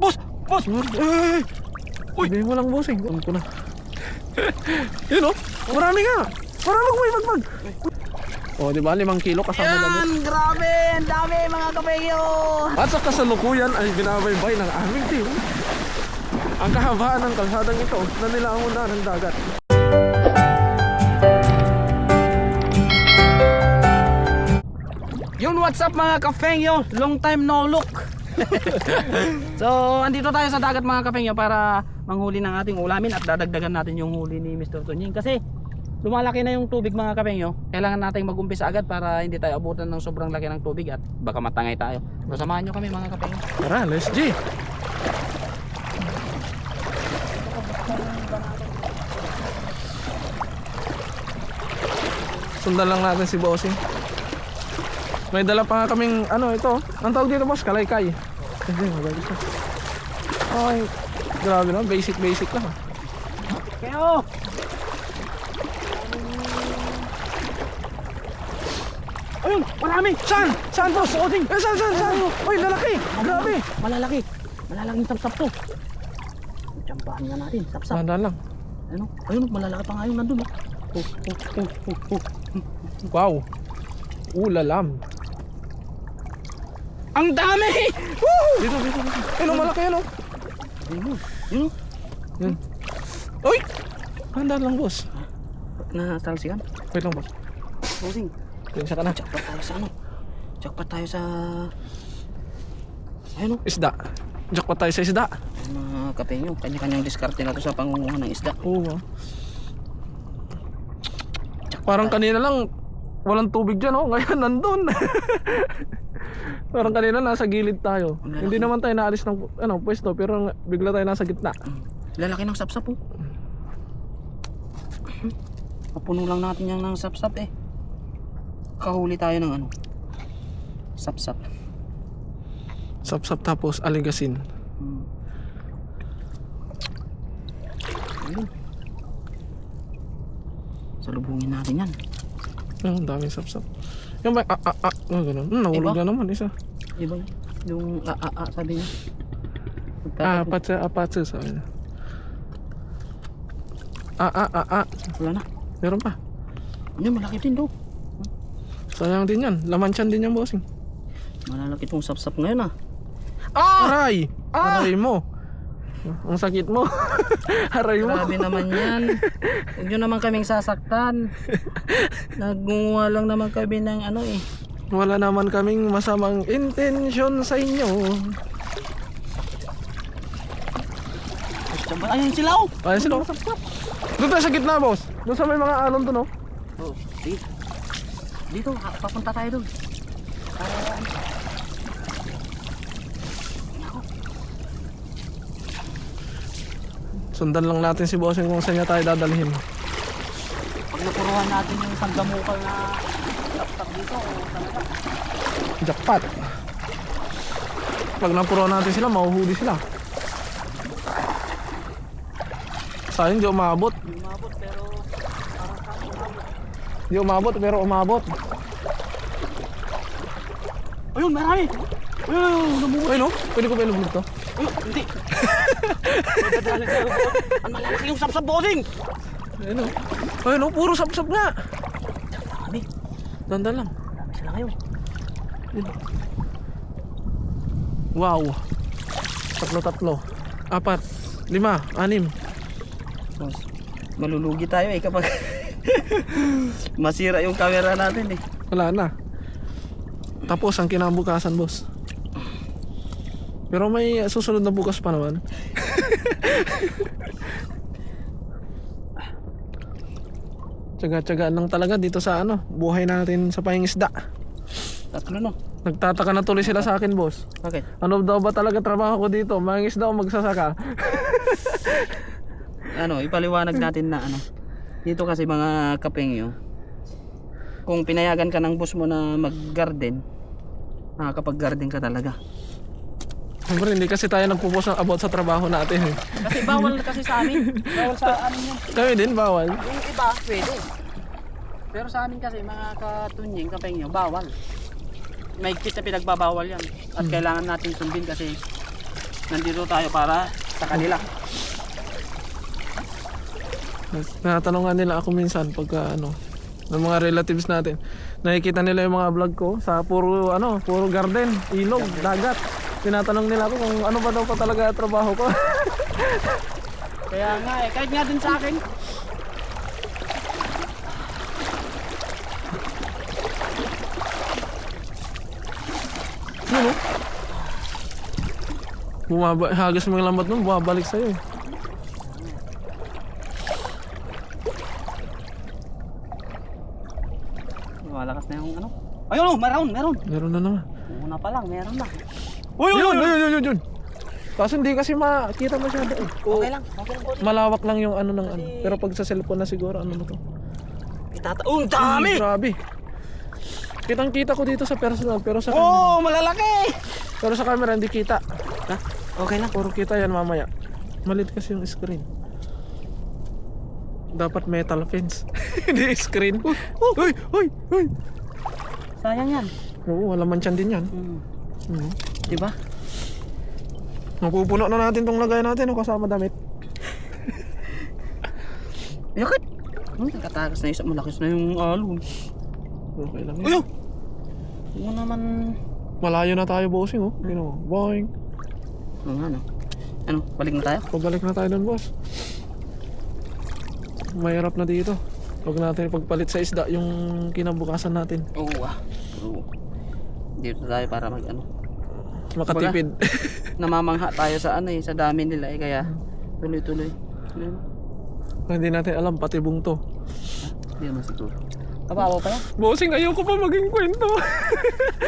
Boss! Boss! Eh, Uy! Sabihin mo lang, bossing. Alam ko na. Yun oh. Marami nga. Marami ko may magmag. Oh, di ba? Limang kilo kasama na boss. Grabe! Ang dami mga kapengyo! At sa kasalukuyan ay binabaybay ng aming team ang kahabaan ng kalsadang ito na nilaon na ng dagat. Yun, what's up mga kapengyo? Long time no look! so, andito tayo sa dagat mga kapengyo para manghuli ng ating ulamin at dadagdagan natin yung huli ni Mr. Tunying kasi lumalaki na yung tubig mga kapengyo kailangan nating mag-umpisa agad para hindi tayo abutan ng sobrang laki ng tubig at baka matangay tayo so samahan nyo kami mga kapengyo Tara, let's G. Sundan lang natin si Bossing. May dala pa nga kaming ano ito. Ang tawag dito boss, kalaykay. Hindi, magalit siya. Okay. Grabe naman, basic basic lang. ah. Kayo! Ayun! Marami! Saan? Saan boss? Eh, saan, saan, saan? Uy, lalaki! Grabe! Malalaki! Malalaking sapsap to! Tsampahan nga natin, sapsap. Sandaan lang. Ano? Ayun, malalaki pa nga yun nandun. Oh. Oh, oh, oh, oh, oh. Wow. Ulalam. Ang dami! Dito, dito, dito. Ayun, malaki yan oh. Ayun, yun oh. Yan. Uy! Handaan lang boss. Natalsikan. Wait lang boss. Bossing, Pinsya ka na. jackpot tayo sa ano? Jackpot tayo sa... Ayun oh. Isda. Jackpot tayo sa isda. Ayun, mga kapengyo, kanya-kanyang diskarte na to sa pangunguha ng isda. Oo. ah. Parang kanina lang walang tubig dyan oh. Ngayon nandun. Parang kanina nasa gilid tayo. Lalaki. Hindi naman tayo naalis ng ano, pwesto pero bigla tayo nasa gitna. Lalaki ng sapsap oh. Papuno lang natin yan ng sapsap eh. Kahuli tayo ng ano. Sapsap. Sapsap tapos aligasin. Hmm. Ayun. Salubungin natin yan. Ang daming sapsap. Yung ba, ah, ah, ah, oh, ganun. Hmm, nahulog Iba? na naman isa. Iba yun. Yung a a a sabi niya. Ah, apat sa apat sa sabi niya. Ah, ah, ah, ah. Wala na. Meron pa. Yun, malaki din do. Sayang din yan. Laman tiyan din yan, bossing. Malalaki tong sapsap ngayon ah. Ah! Aray! Ah! Aray mo. Ang sakit mo. Aray mo. Grabe naman yan. Huwag nyo naman kaming sasaktan. Nagunguha lang naman kami ng ano eh. Wala naman kaming masamang intensyon sa inyo. Ayun sila oh! Ayun sila. Doon tayo sa gitna, boss. Doon sa may mga alon to, no? Oh, dito. Dito, papunta tayo doon. Para Sundan lang natin si bossing kung saan niya tayo dadalhin. Pag napuruhan natin yung isang gamukal na laptop dito, o talaga. Jackpot. Pag napuro natin sila, mahuhuli sila. Sayang, di umabot. Yung umabot pero parang kami umabot. Di umabot, pero umabot. Ayun, marami! Ay, no? Pwede ko ba ilubog to? Ayun, hindi. Magdadala sa loob. Ang malalaki yung sapsap bossing! Ayun, no? Ayun, no? Puro sap-sap nga. Dami. Dandan lang. Dami sila ngayon. Wow. Tatlo-tatlo. Apat. Lima. Anim. Boss, malulugi tayo eh kapag masira yung camera natin eh. Wala na. Tapos ang kinabukasan, boss. Pero may susunod na bukas pa naman. Tsaga-tsagaan lang talaga dito sa ano, buhay natin sa pangingisda. Tatlo no? Nagtataka na tuloy sila sa akin, boss. Bakit? Ano daw ba talaga trabaho ko dito? Mangingisda o magsasaka? Ano, ipaliwanag natin na ano. Dito kasi mga kapengyo, kung pinayagan ka ng boss mo na mag-garden, nakakapag-garden ka talaga. Siyempre, hindi kasi tayo nagpo-post ng about sa trabaho natin. eh. Kasi bawal kasi sa amin. Bawal sa amin yun. Kami din, bawal. Yung iba, pwede. Pero sa amin kasi, mga katunying, kapengyo, bawal. May na pinagbabawal yan. At kailangan natin sundin kasi nandito tayo para sa kanila. Natanong nga nila ako minsan pagka ano, ng mga relatives natin. Nakikita nila yung mga vlog ko sa puro ano, puro garden, ilog, dagat. Tinatanong nila ako kung ano ba daw pa talaga trabaho ko. Kaya nga eh, kahit nga din sa akin. Yun oh. Bumaba, hagas mo yung lambat nun, bumabalik sa'yo eh. Malakas na yung ano. Ayun oh, meron, meron. Meron na naman. Una pa lang, meron na. Uy, yun, yun, yun, yun, yun. Kaso hindi kasi makita masyado eh. Okay lang, okay lang. Malawak lang yung ano ng ano. Pero pag sa cellphone na siguro, ano na to? Itata oh, ang dami! Grabe. Kitang kita ko dito sa personal, pero sa camera, Oh, malalaki! pero sa camera hindi kita. Ha? Okay lang. Puro kita yan mamaya. Malit kasi yung screen. Dapat metal fence. Hindi screen. Uy, uy, uy. Sayang yan. Oo, wala man din yan. Hmm. Hmm. Diba? Napupuno na natin tong lagay natin o kasama damit. Yakit! Hmm, nakatagas na isa. Malakis na yung alon. Okay lang. Uyo! Ano naman... Malayo na tayo bossing oh. Yun oh. Boing. Ano nga no? Ano, balik na tayo? Pabalik na tayo doon boss. Mahirap na dito. Huwag natin ipagpalit sa isda yung kinabukasan natin. Oo ah. Oo. Dito tayo para mag ano. Makatipid. Namamangha tayo sa ano eh, sa dami nila eh. Kaya tuloy-tuloy. Ano? Hindi natin alam pati bungto. Hindi naman siguro. Kababaw pa yan. Bossing, ayoko pa maging kwento.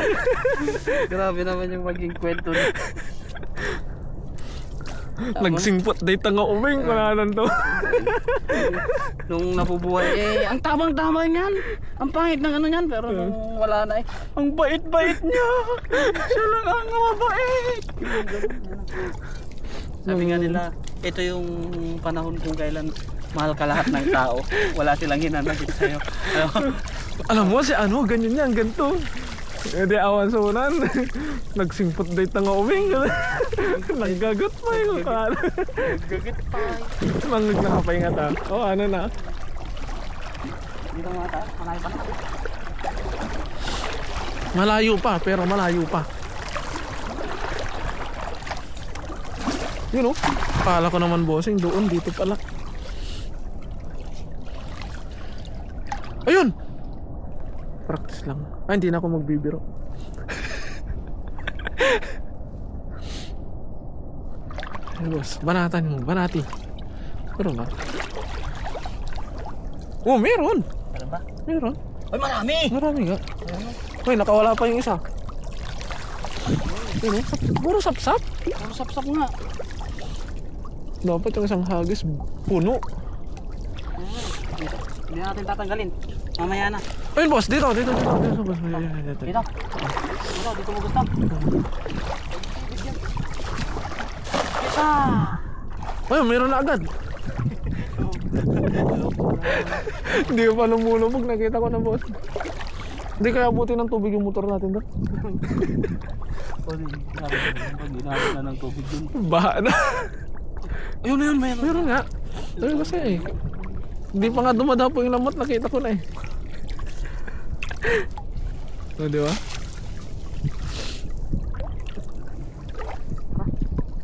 Grabe naman yung maging kwento. Niya. Nagsingpot day tanga uming kunanan to. Nung nabubuhay eh, ang tamang-tama niyan. Ang pangit ng ano niyan, pero nung wala na eh, ang bait-bait niya. Siya lang ang mabait. Ang- Sabi nga nila, ito yung panahon kung kailan mahal ka lahat ng tao. Wala silang hinanagit sa'yo. Alam mo si ano, ganyan yan, ganito. Eh di awan sunan. Nagsingpot day tanga uming. Naggagot pa yung kan. Gagit pa. Mangig na kapahinga ta. Oh, ano na. Dito mga tayo, malayo pa. Malayo pa, pero malayo pa. Yun oh. Kala ko naman bossing doon dito pala. Ayun. Ay, hindi na ako magbibiro. Ay, boss, banatan mo, banati. Meron ba? Oh, meron. Ano ba? Meron. Ay, marami! Marami nga. Uy, nakawala pa yung isa. Yun eh. Puro sapsap. Puro sapsap nga. Dapat yung isang hagis puno. Dito. Hindi natin tatanggalin. Mamaya na. Ayun boss, dito, dito, dito, dito, boss. Ayan, ayan, dito. Dito. Dito, dito mo gusto. Kita! Ayun, meron na agad. Hindi ko pa lumulubog, nakita ko na boss. Hindi kaya buti ng tubig yung motor natin doon. Ginamit na ng tubig dun. Baha na. Ayun na yun, mayroon. meron nga. Ayun kasi eh. Hindi pa nga dumadapo yung lamot, nakita ko na eh. O, di ba?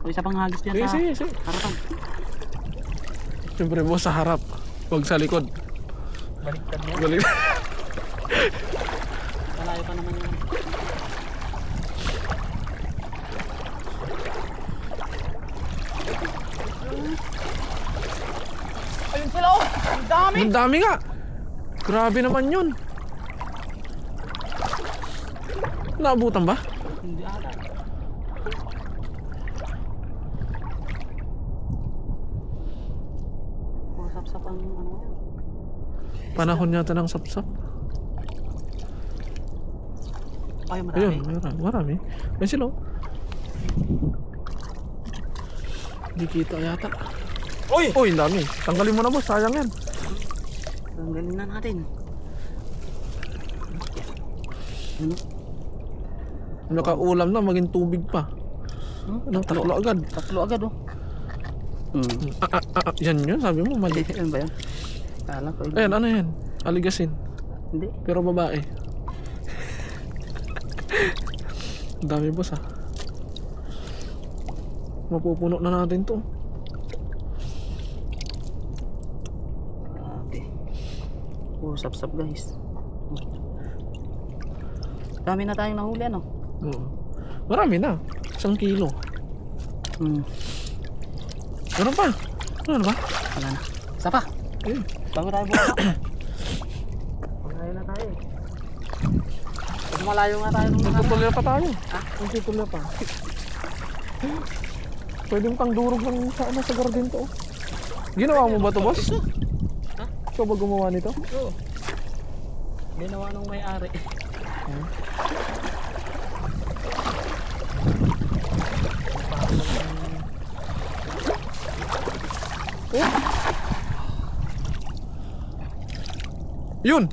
O, isa pang hagis dyan Sige, sa sige, sige. harapan. Siyempre boss, sa harap. Huwag sa likod. Baliktad yan. Galing. Malayo pa naman yun. Ayun sila oh! Ang dami! Ang dami nga. Grabe naman yun. Naabutan ba? Hindi ata. Puro sapsap ang ano yan. Panahon yata ng sapsap. Ay, marami. Ayun, marami. Marami. Ayun sila. oh. Hindi kita yata. Uy! Uy, ang dami. Tanggalin mo na boss, sayang yan. Tanggalin na natin. Ano? Nakaulam na, maging tubig pa. Hmm? Ano, tatlo agad. Tatlo agad oh. Hmm. Ah, ah, ah, ah, yan yun, sabi mo, mali. Ano ba yan? Kala ko. Ayan, ano yan? Aligasin. Hindi. Pero babae. Ang dami boss ah. Mapupuno na natin to. Okay. Puro sap-sap guys. Dami na tayong nahuli ano? Oo. Marami na. Isang kilo. Hmm. Meron pa. Ano ba? Wala na. Isa pa. Eh, Bago tayo buka. Malayo na tayo eh. Mas malayo nga tayo nung nakaraan. Nagtutuloy pa tayo. Ah? Nagtutuloy pa. Pwede pang durog ng sa, ano, sa garden to. Ginawa mo ba to boss? Ha? Ikaw ba gumawa nito? Oo. Ginawa nung may-ari. Yun!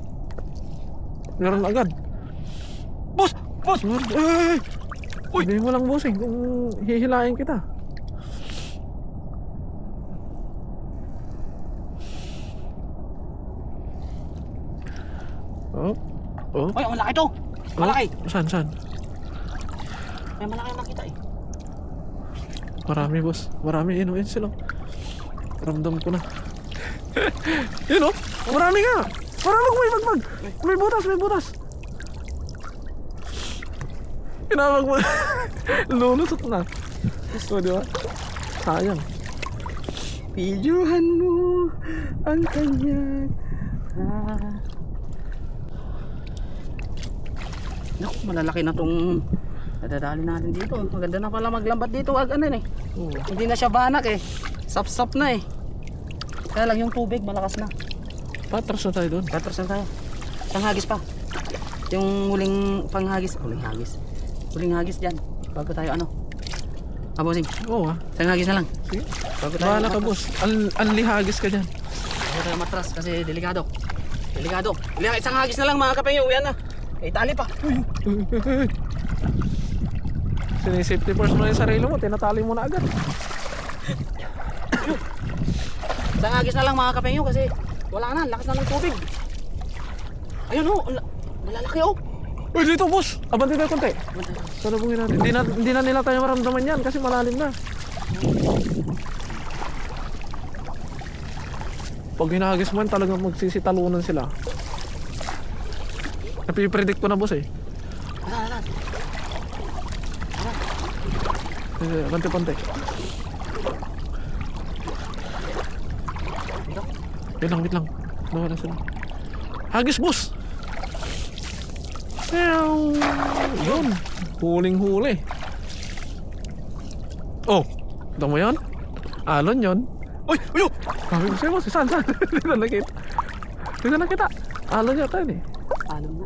Meron agad. Boss! Boss! Eh! Uy! Sabihin mo lang bossing kung hihilain kita. Oh. Oh. Uy, ang malaki to! Malaki! Oh. Saan, saan? May malaki nakita eh. Marami boss. Marami. Yun sila. Ramdam ko na. yun oh. Marami nga. Marami may magmag. May butas, may butas. Kinamag mo. Lulusot na. So, di ba? Sayang. Videohan mo ang kanyang ah. Naku, malalaki na tong nadadali natin dito. Maganda na pala maglambat dito. Wag ano eh. Oo. Hindi na siya banak eh. Sap-sap na eh. Kaya lang yung tubig malakas na. Patras na tayo doon. Katras na tayo. Isang hagis pa. Yung huling panghagis. Huling hagis. Huling hagis dyan. Bago tayo ano. Abosing. Oo ah. Isang hagis na lang. Sige. Bago tayo Bahala ka boss. An anlihagis ka dyan. Bago tayo matras kasi delikado. Delikado. Delikado. Isang hagis na lang mga kapengyo. Yan na. Eh, tali pa. Sinisafety first mo na yung sarili mo. Tinatali mo na agad. Isang hagis na lang mga kapengyo kasi wala na. Lakas na ng tubig. Ayun oh. Malalaki oh. Uy, dito boss. Abante tayo konti. Salubungin natin. Hindi na, hindi na nila tayo maramdaman yan kasi malalim na. Pag hinagis mo yan, talagang magsisitalunan sila. Napipredict ko na boss eh. Wala, wala. Eh, Wait lang, wait lang. Nawala sila. Hagis boss! Meow! Yun. Huling-huli. Oh! Ito mo yun? Alon yun. Uy! Uy! Sabi ko sa'yo boss, saan? Saan? Hindi na nakita. Hindi na nakita. Alon yata yun eh. Paano mo?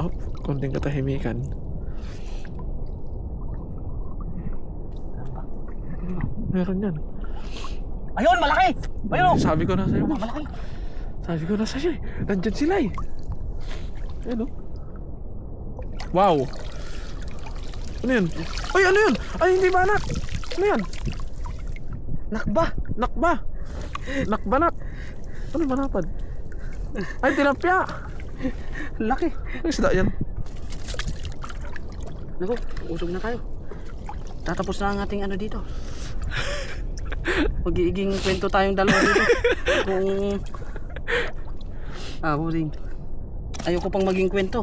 Oh, konting katahimikan. Meron yan. Ayun, malaki! Ayun. Sabi ko na sa'yo boss. Malaki. Sabi ko na sa'yo eh. Nandyan sila eh. Ayan oh. Wow. Ano yun? Ay, ano yun? Ay, hindi ba anak? Ano yan? Nakba. Nakba. Nakbanak. Ano ba napad? Ay, tilapia. Laki. Ay, isda yan. Naku, usog na tayo. Tatapos na ang ating ano dito. Mag-iiging kwento tayong dalawa dito. Kung... Ah, busing. Ayoko pang maging kwento.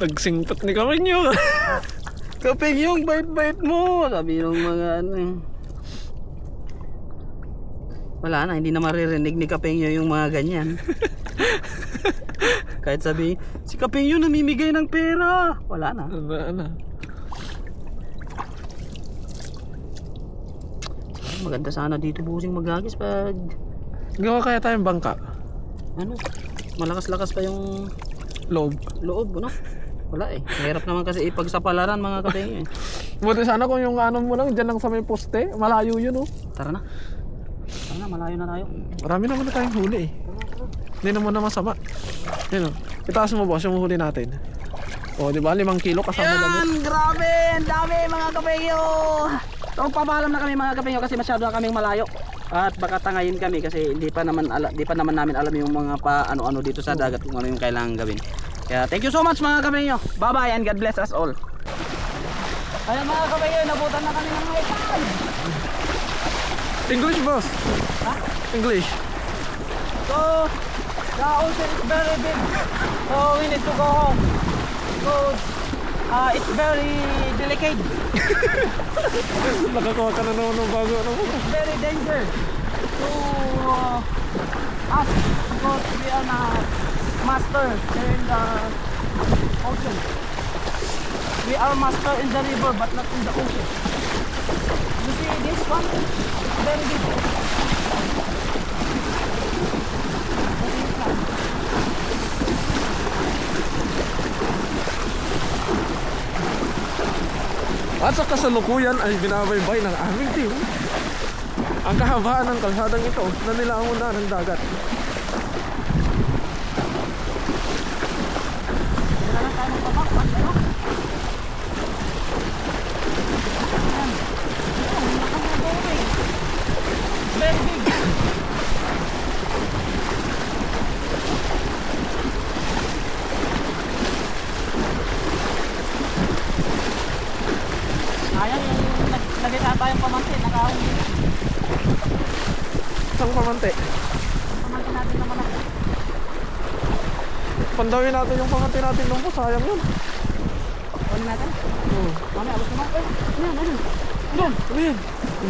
Nagsingpat ni kami nyo. Kapeng yung bait-bait mo. Sabi ng mga ano eh. Wala na, hindi na maririnig ni Kapengyo yung mga ganyan. Kahit sabi, si Kapengyo namimigay ng pera. Wala na. Ano, ano? Maganda sana dito busing maghagis pag Gawa kaya tayong bangka. ano, malakas-lakas pa yung Loob. loob, no? Wala eh. Mahirap naman kasi ipagsapalaran mga kapengyo eh. Buti sana kung yung ano mo lang, dyan lang sa may poste. Malayo yun oh. Tara na. Tara na, malayo na tayo. Marami naman na tayong huli eh. Hindi naman na masama. Yun oh. Itaas mo boss yung huli natin. O, di ba? Limang kilo kasama. Yan, grabe, ang dami mga kapengyo. So, pabaalam na kami mga kapengyo kasi masyado na kaming malayo. At baka tangayin kami kasi hindi pa naman ala, di pa naman namin alam yung mga pa ano-ano dito sa dagat kung ano yung kailangan gawin. Kaya thank you so much mga kapengyo. Bye-bye and God bless us all. Ayan mga kapengyo, nabutan na kami ng mga ipan. English, boss. Ha? English. So, the ocean is very big. So, we need to go home. Because uh, it's very delicate. Nakakuha ka na naman ng bago. Ano? It's very dangerous to uh, us because we are not master in the ocean. We are master in the river but not in the ocean. You see this one? Very big. At sa kasalukuyan ay binabaybay ng aming team ang kahabaan ng kalsadang ito na nilaangon na ng dagat. Wala na tayo magpapag. Ano? Very big. Ayan yung nag- lagay na tayong pamantin. Nakahuli. Isang pamante. Pamantin natin naman ako. Pandawin natin yung pamante natin nung po. Sayang yun. Kunin natin. Hmm. Mamaya, abos naman. Eh, ano yan, ano yan? Doon. Ano yun?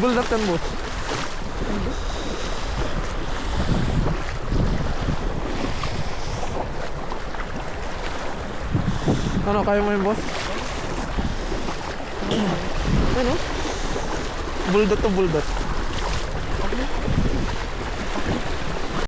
Buldak yan, boss. Ano, kaya mo yun, boss? Ano? Bulldot to bulldot.